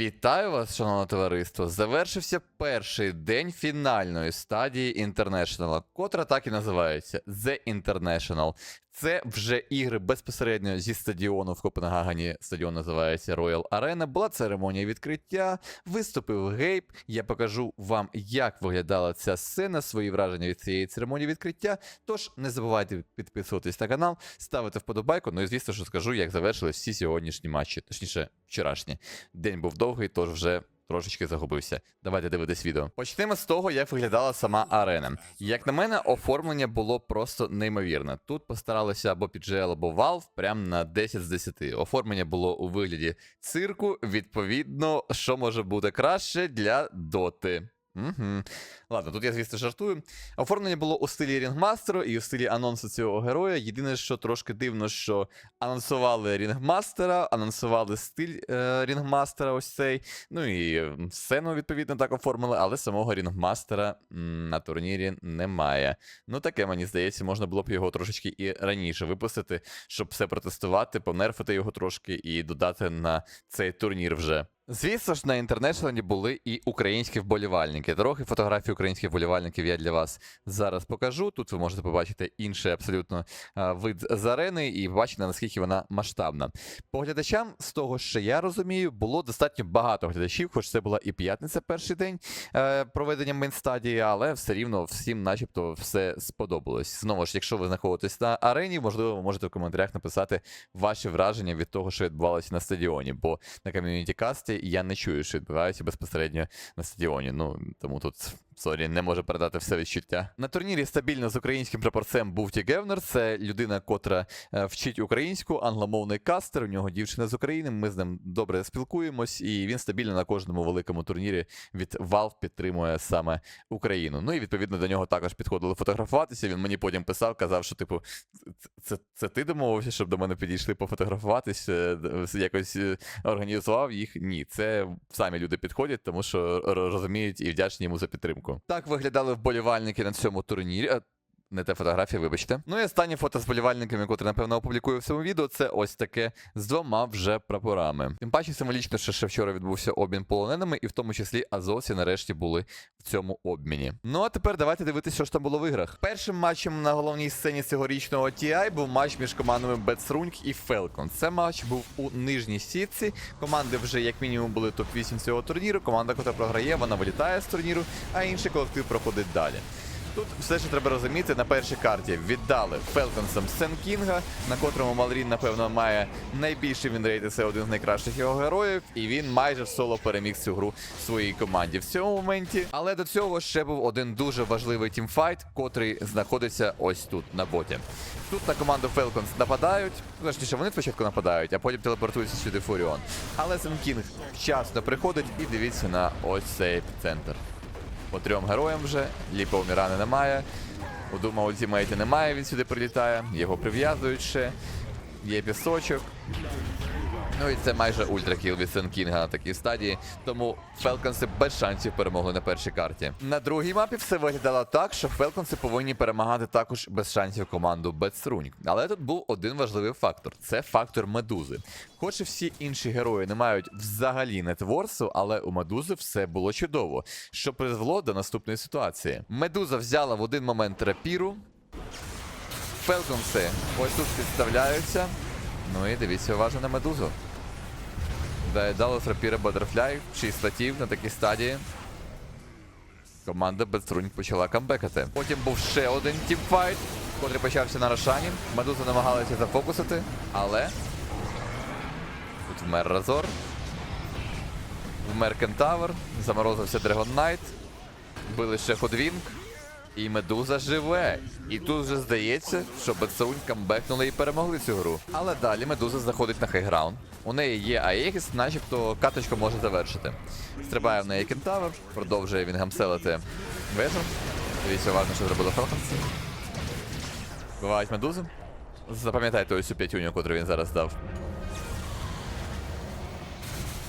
Вітаю вас, шановне товариство. Завершився перший день фінальної стадії Інтернешнала, котра так і називається The International. Це вже ігри безпосередньо зі стадіону в Копенгагені. Стадіон називається Royal Arena. Була церемонія відкриття, виступив гейб. Я покажу вам, як виглядала ця сцена, свої враження від цієї церемонії відкриття. Тож не забувайте підписуватись на канал, ставити вподобайку. Ну і звісно, що скажу, як завершились всі сьогоднішні матчі, точніше, вчорашні. День був довгий, тож вже. Трошечки загубився. Давайте дивитись відео. Почнемо з того, як виглядала сама арена. Як на мене, оформлення було просто неймовірне. Тут постаралися або PGL, або Valve прям на 10 з 10. Оформлення було у вигляді цирку. Відповідно, що може бути краще для доти. Угу. Ладно, тут я, звісно, жартую. Оформлення було у стилі Рінгмастеру і у стилі анонсу цього героя. Єдине, що трошки дивно, що анонсували Рінгмастера, анонсували стиль е, Рінгмастера, ось цей. Ну і сцену, відповідно, так оформили, але самого Рінгмастера на турнірі немає. Ну, таке, мені здається, можна було б його трошечки і раніше випустити, щоб все протестувати, понерфити його трошки і додати на цей турнір вже. Звісно ж, на інтернешнлі були і українські вболівальники. Трохи фотографій українських вболівальників я для вас зараз покажу. Тут ви можете побачити інший абсолютно вид з арени і бачити, наскільки вона масштабна. По глядачам, з того, що я розумію, було достатньо багато глядачів, хоч це була і п'ятниця, перший день е, проведення мейнстадії, але все рівно всім, начебто, все сподобалось. Знову ж, якщо ви знаходитесь на арені, можливо, ви можете в коментарях написати ваші враження від того, що відбувалося на стадіоні. Бо на ком'юніті касті я не чую, що відбувається безпосередньо на стадіоні. Ну тому тут. Сорі, не можу передати все відчуття. На турнірі стабільно з українським прапорцем був Ті Гевнер. Це людина, котра е, вчить українську, англомовний кастер. У нього дівчина з України. Ми з ним добре спілкуємось, і він стабільно на кожному великому турнірі від Valve підтримує саме Україну. Ну і відповідно до нього також підходили фотографуватися. Він мені потім писав, казав, що типу, це, це, ти домовився, щоб до мене підійшли пофотографуватися, якось е, організував їх. Ні, це самі люди підходять, тому що розуміють і вдячні йому за підтримку. Так виглядали вболівальники на цьому турнірі. Не те фотографія, вибачте. Ну і останнє фото з вболівальниками, яке, напевно, опублікую в цьому відео, це ось таке з двома вже прапорами. Тим паче символічно, що ще вчора відбувся обмін полоненими, і в тому числі азовці нарешті були в цьому обміні. Ну а тепер давайте дивитися, що ж там було в іграх. Першим матчем на головній сцені цьогорічного TI був матч між командами Бетсруньк і Falcon. Це матч був у нижній сітці. Команди вже як мінімум були топ-8 цього турніру. Команда, яка програє, вона вилітає з турніру, а інший колектив проходить далі. Тут все, що треба розуміти, на першій карті віддали Фелконсам Сен Кінга, на котрому Малрін, напевно, має найбільший вінрейт, це один з найкращих його героїв, і він майже соло переміг цю гру своїй команді в цьому моменті. Але до цього ще був один дуже важливий тімфайт, котрий знаходиться ось тут, на боті. Тут на команду Falcons нападають, ну, точніше, вони спочатку нападають, а потім телепортуються сюди Фуріон. Але Сен Кінг вчасно приходить і дивіться на ось цей центр. По трьом героям вже, ліпого Мірани немає. У Дума немає, він сюди прилітає, його прив'язують ще. Є пісочок. Ну і це майже ультракіл від Сен Кінга на такій стадії. Тому Фелконси без шансів перемогли на першій карті. На другій мапі все виглядало так, що Фелконси повинні перемагати також без шансів команду Бетсрунь. Але тут був один важливий фактор: це фактор медузи. Хоч і всі інші герої не мають взагалі нетворсу, але у медузи все було чудово, що призвело до наступної ситуації. Медуза взяла в один момент рапіру. Фелконси ось тут підставляються. Ну і дивіться уважно на медузу. Дали рапіра Батерфляй, 6 статів на такій стадії. Команда Бетструнь почала камбекати. Потім був ще один тімфайт, котрий почався на Рошані. Медуза намагалася зафокусити, але. Тут вмер Разор. Вмер Кентавр, заморозився Драгон Найт. Били ще Ходвінг. І Медуза живе. І тут вже здається, що Бетсрунь камбекнули і перемогли цю гру. Але далі Медуза заходить на хайграунд. У неї є Аегіс, начебто каточку може завершити. Стрибає в неї кентавр, продовжує він гамселити вежу. Дивіться, уважно, що зробила Фелконс. Бувають медузи. Запам'ятайте ось цю п'ятюню, яку він зараз дав.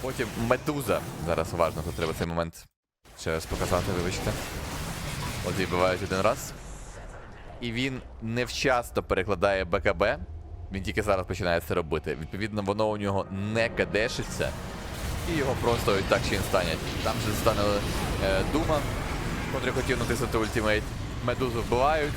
Потім медуза. Зараз уважно, тут треба цей момент ще раз показати, вибачте. Її бувають один раз. І він невчасно перекладає БКБ. Він тільки зараз починає це робити. Відповідно, воно у нього не кадешиться. і його просто так ще станять. Там же стане е, Дума, котрий хотів натиснути ультимейт. Медузу вбивають.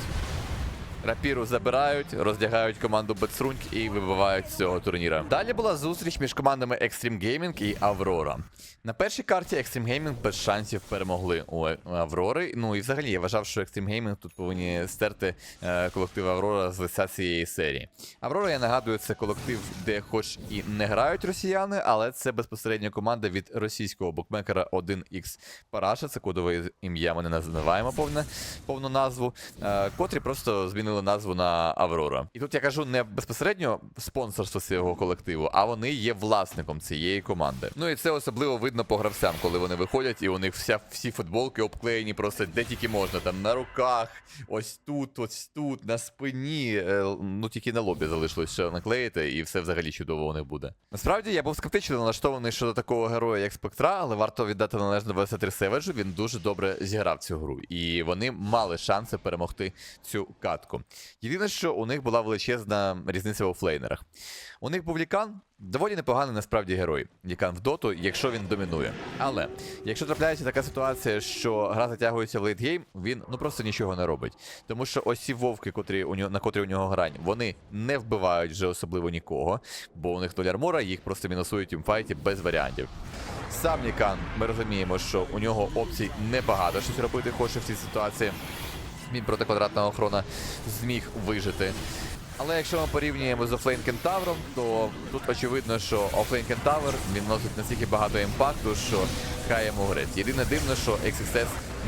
Рапіру забирають, роздягають команду Бетсрунь і вибивають з цього турніра. Далі була зустріч між командами Extreme Gaming і Аврора. На першій карті Extreme Gaming без шансів перемогли у Аврори. Ну і взагалі я вважав, що Extreme Gaming тут повинні стерти е, колектив Аврора з лиця цієї серії. Аврора, я нагадую, це колектив, де хоч і не грають росіяни, але це безпосередньо команда від російського букмекера 1x Параша, це кодове ім'я, ми не називаємо повне, повну назву, е, котрі просто змінили назву на Аврора. І тут я кажу не безпосередньо спонсорство цього колективу, а вони є власником цієї команди. Ну і це особливо видно по гравцям, коли вони виходять, і у них вся всі футболки обклеєні просто де тільки можна. Там на руках, ось тут, ось тут, на спині. е, Ну тільки на лобі залишилось ще наклеїти, і все взагалі чудово у них буде. Насправді я був скептично налаштований щодо такого героя, як Спектра, але варто віддати належне 23 Севеджу. Він дуже добре зіграв цю гру, і вони мали шанси перемогти цю катку. Єдине, що у них була величезна різниця у флейнерах. У них був Лікан, доволі непоганий насправді герой. Лікан в доту, якщо він домінує. Але якщо трапляється така ситуація, що гра затягується в лейтгейм, він ну просто нічого не робить. Тому що ось ці вовки, котрі у нього, на котрі у нього грань, вони не вбивають вже особливо нікого, бо у них нуль армора, їх просто мінусують у файті без варіантів. Сам Лікан, ми розуміємо, що у нього опцій небагато щось робити хоче в цій ситуації. Він проти квадратного охорона зміг вижити. Але якщо ми порівнюємо з Офлейн Кентавром, то тут очевидно, що Офлейн Кентавр він носить настільки багато імпакту, що хай йому грець. Єдине дивно, що XXS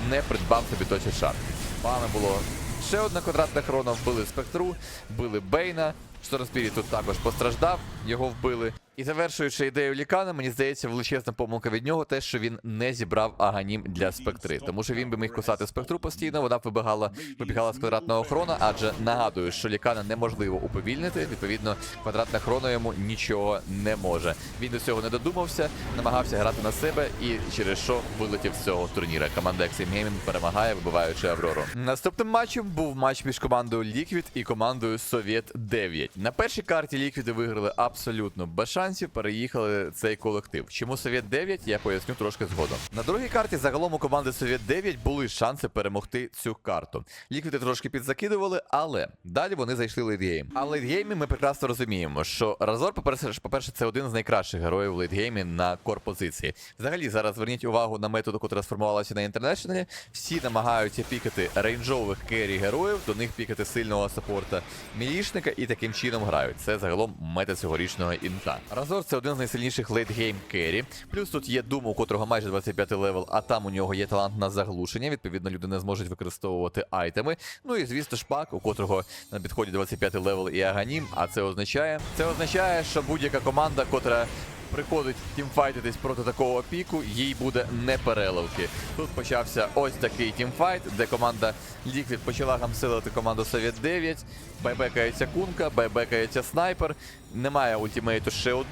не придбав собі точі шар. Пане було ще одна квадратна хрона, вбили спектру, вбили Бейна. Штормспірі тут також постраждав, його вбили. І завершуючи ідею Лікана, мені здається, величезна помилка від нього те, що він не зібрав аганім для спектри. Тому що він би міг кусати спектру постійно, вона б вибігала, вибігала з квадратного хрона, адже нагадую, що лікана неможливо уповільнити. Відповідно, квадратна хрона йому нічого не може. Він до цього не додумався, намагався грати на себе і через що вилетів з цього турніра. Команда Extreme Gaming перемагає, вибиваючи Аврору. Наступним матчем був матч між командою Liquid і командою Совєт 9. На першій карті Liquid виграли абсолютно без шансів, переїхали цей колектив. Чому Совєт 9, я поясню трошки згодом. На другій карті загалом у команди Совєт 9 були шанси перемогти цю карту. Ліквіди трошки підзакидували, але далі вони зайшли лейтгейм. А лейтгеймі ми прекрасно розуміємо, що Разор, по-перше, це один з найкращих героїв лейтгеймі на кор-позиції. Взагалі, зараз зверніть увагу на методу, яка сформувалася на інтернешнлі. Всі намагаються пікати рейнджових керрі героїв, до них пікати сильного саппорта мілішника і таким чином грають. Це загалом мета цьогорічного інта. Разор це один з найсильніших лейтгейм керрі. Плюс тут є Дум, у котрого майже 25 левел, а там у нього є талант на заглушення. Відповідно, люди не зможуть використовувати айтеми. Ну і звісно, шпак, у котрого на підході 25 левел і аганім. А це означає, це означає, що будь-яка команда, котра приходить тімфайтитись проти такого піку, їй буде не переливки. Тут почався ось такий тімфайт, де команда Liquid почала гамсилити команду Совєт 9. Байбекається кунка, байбекається снайпер. Немає ультимейту ще у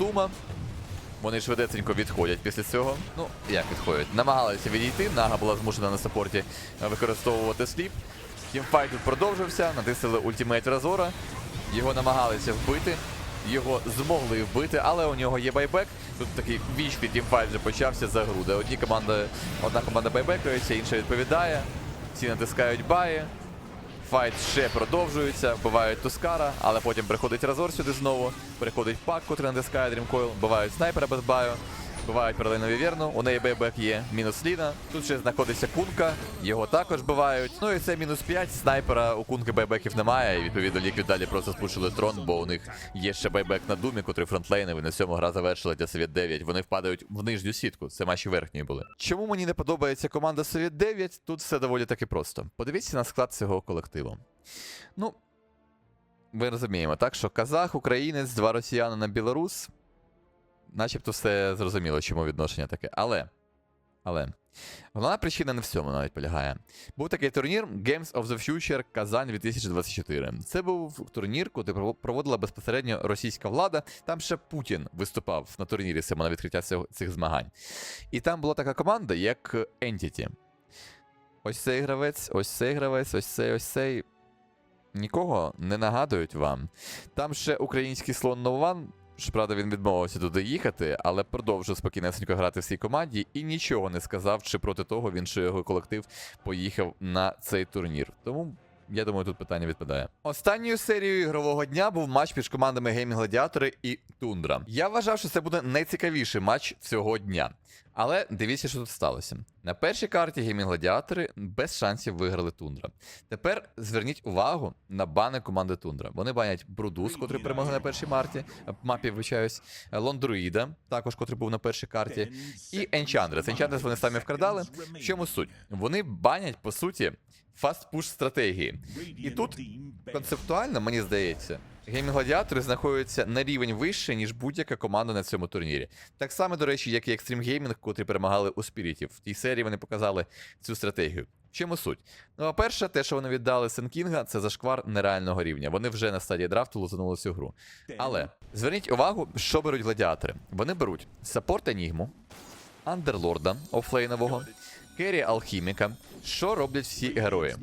Вони швидесенько відходять після цього. Ну, як відходять? Намагалися відійти. Нага була змушена на саппорті використовувати сліп. Тімфайт тут продовжився, натиснули ультимейт Разора. Його намагалися вбити. Його змогли вбити, але у нього є байбек. Тут такий вічний тімфайт вже почався за груди. Одні команди, одна команда байбекається, інша відповідає. Всі натискають баї. Файт ще продовжується, вбивають Тускара, але потім приходить Разор сюди знову. Приходить пак, котрий натискає Дрімкойл, вбивають снайпера без баю, вбивають паралельно Віверну, у неї бейбек є, мінус Ліна. Тут ще знаходиться Кунка, його також вбивають. Ну і це мінус 5, снайпера у Кунки бейбеків немає, і відповідно Ліквід далі просто спушили трон, бо у них є ще бейбек на Думі, котрий фронтлейневий. На цьому гра завершила для Совєт 9. Вони впадають в нижню сітку, це матчі верхньої були. Чому мені не подобається команда Совєт 9? Тут все доволі таки просто. Подивіться на склад цього колективу. Ну, ми розуміємо, так, що казах, українець, два росіяни на білорус. Начебто все зрозуміло, чому відношення таке. Але. Але. Головна причина не в цьому навіть полягає. Був такий турнір Games of the Future Казань 2024. Це був турнір, куди проводила безпосередньо російська влада. Там ще Путін виступав на турнірі саме на відкриття цих змагань. І там була така команда, як Entity. Ось цей гравець, ось цей гравець, ось цей, ось цей. Нікого не нагадують вам. Там ще український слон Нован Щоправда, він відмовився туди їхати, але продовжив спокійнесенько грати в цій команді і нічого не сказав, чи проти того він, чи його колектив поїхав на цей турнір. Тому. Я думаю, тут питання відпадає. Останньою серією ігрового дня був матч між командами Gaming Гладіатори і Тундра. Я вважав, що це буде найцікавіший матч цього дня. Але дивіться, що тут сталося. На першій карті Gaming Гладіатори без шансів виграли Тундра. Тепер зверніть увагу на бани команди Тундра. Вони банять Брудус, котрий перемогли на першій марті, е, мапі, вибачаюсь, е, Лондруїда, також котрий був на першій карті, і Енчандрес. Енчандрес вони самі вкрадали. В чому суть? Вони банять, по суті, фаст-пуш стратегії. І тут концептуально, мені здається, геймінг гладіатори знаходяться на рівень вище, ніж будь-яка команда на цьому турнірі. Так само, до речі, як і Extreme Gaming, котрі перемагали у Спірітів. В тій серії вони показали цю стратегію. Чому суть? Ну, по-перше, те, що вони віддали Сенкінга, це зашквар нереального рівня. Вони вже на стадії драфту лузанули цю гру. Але зверніть увагу, що беруть гладіатори. Вони беруть саппорт Енігму, Андерлорда офлейнового, Керрі Алхіміка. Що роблять всі герої?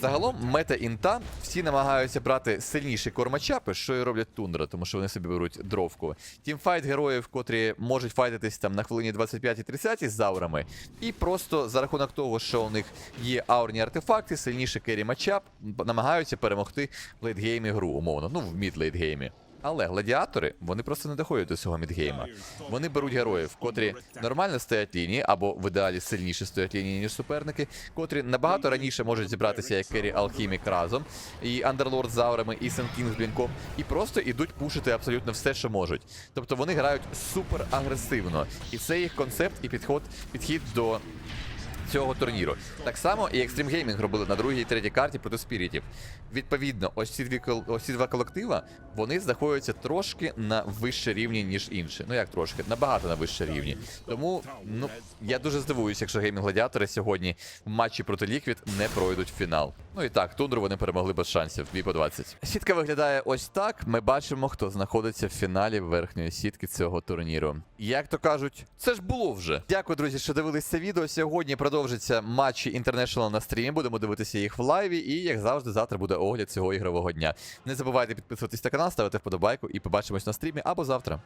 Загалом, мета інта, всі намагаються брати сильніші кормачапи, що і роблять тундра, тому що вони собі беруть дровку. Тімфайт героїв, котрі можуть файтитись там на хвилині 25 і 30 з аурами, і просто за рахунок того, що у них є аурні артефакти, сильніший керрі матчап, намагаються перемогти в лейтгеймі гру, умовно, ну в мід-лейтгеймі. Але гладіатори вони просто не доходять до цього мідгейма. Вони беруть героїв, котрі нормально стоять лінії, або в ідеалі сильніше стоять лінії, ніж суперники, котрі набагато раніше можуть зібратися як Керрі Алхімік разом, і Андерлорд з аурами, і Сенкінг з блінком, і просто ідуть пушити абсолютно все, що можуть. Тобто вони грають супер агресивно. І це їх концепт і підход, підхід до цього турніру. Так само і Extreme Gaming робили на другій і третій карті проти спірітів. Відповідно, ось ці дві ось ці два колектива вони знаходяться трошки на вище рівні, ніж інші. Ну як трошки, набагато на вище рівні. Тому ну я дуже здивуюся, якщо геймінг гладіатори сьогодні в матчі проти Ліквід не пройдуть в фінал. Ну і так, тундру вони перемогли без шансів. 2 по 20. Сітка виглядає ось так. Ми бачимо, хто знаходиться в фіналі верхньої сітки цього турніру. Як то кажуть, це ж було вже. Дякую, друзі, що дивились це відео. Сьогодні продовжаться матчі International на стрімі. Будемо дивитися їх в лайві. І як завжди, завтра буде огляд цього ігрового дня. Не забувайте підписуватись на канал, ставити вподобайку і побачимось на стрімі або завтра.